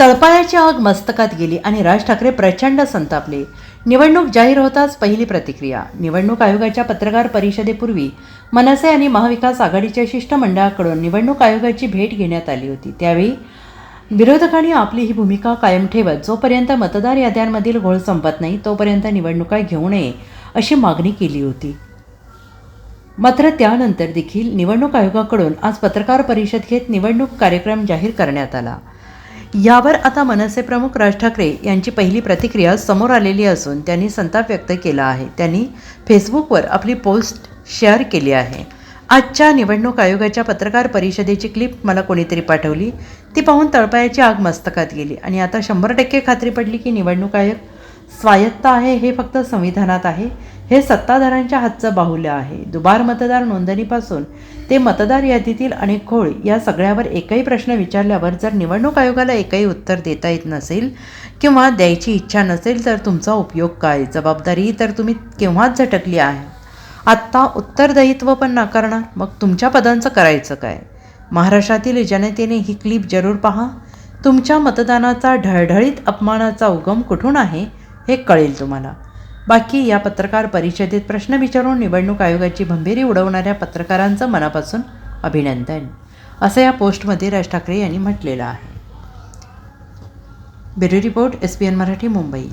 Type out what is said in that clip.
तळपायाची आग मस्तकात गेली आणि राज ठाकरे प्रचंड संतापले. निवडणूक जाहीर होताच पहिली प्रतिक्रिया. निवडणूक आयोगाच्या पत्रकार परिषदेपूर्वी मनसे आणि महाविकास आघाडीच्या शिष्टमंडळाकडून निवडणूक आयोगाची भेट घेण्यात आली होती. त्यावेळी विरोधकांनी आपली ही भूमिका कायम ठेवत जोपर्यंत मतदार याद्यांमधील घोळ संपत नाही तोपर्यंत निवडणुका घेऊ नये अशी मागणी केली होती. मात्र त्यानंतर देखील निवडणूक आयोगाकडून आज पत्रकार परिषद घेत निवडणूक कार्यक्रम जाहीर करण्यात आला. यावर आता मनसे प्रमुख राज ठाकरे यांची पहिली प्रतिक्रिया समोर आलेली असून त्यांनी संताप व्यक्त केला आहे. त्यांनी फेसबुकवर आपली पोस्ट शेअर केली आहे. आजच्या निवडणूक आयोगाच्या पत्रकार परिषदेची क्लिप मला कोणीतरी पाठवली? ती पाहून तळपायाची आग मस्तकात गेली. आणि आता शंभर टक्के खात्री पडली की निवडणूक आयोग स्वायत्त आहे हे फक्त संविधानात आहे. हे सत्ताधाऱ्यांच्या हातचं बाहुल्य आहे. दुबार मतदार नोंदणीपासून ते मतदार यादीतील अनेक खोळ या सगळ्यावर एकही प्रश्न विचारल्यावर जर निवडणूक आयोगाला एकही उत्तर देता येत नसेल किंवा द्यायची इच्छा नसेल तर तुमचा उपयोग काय? जबाबदारी तर तुम्ही केव्हाच झटकली आहे? आत्ता उत्तरदायित्व पण नाकारणार. मग तुमच्या पदांचं करायचं काय? महाराष्ट्रातील जनतेने ही क्लिप जरूर पहा. तुमच्या मतदानाचा ढळढळीत अपमानाचा उगम कुठून आहे हे कळेल तुम्हाला. बाकी या पत्रकार परिषदेत प्रश्न विचारून निवडणूक आयोगाची भंभेरी उडवणाऱ्या पत्रकारांचं मनापासून अभिनंदन. असं या पोस्टमध्ये राज ठाकरे यांनी म्हटलेलं आहे. Bureau report S P N Marathi Mumbai.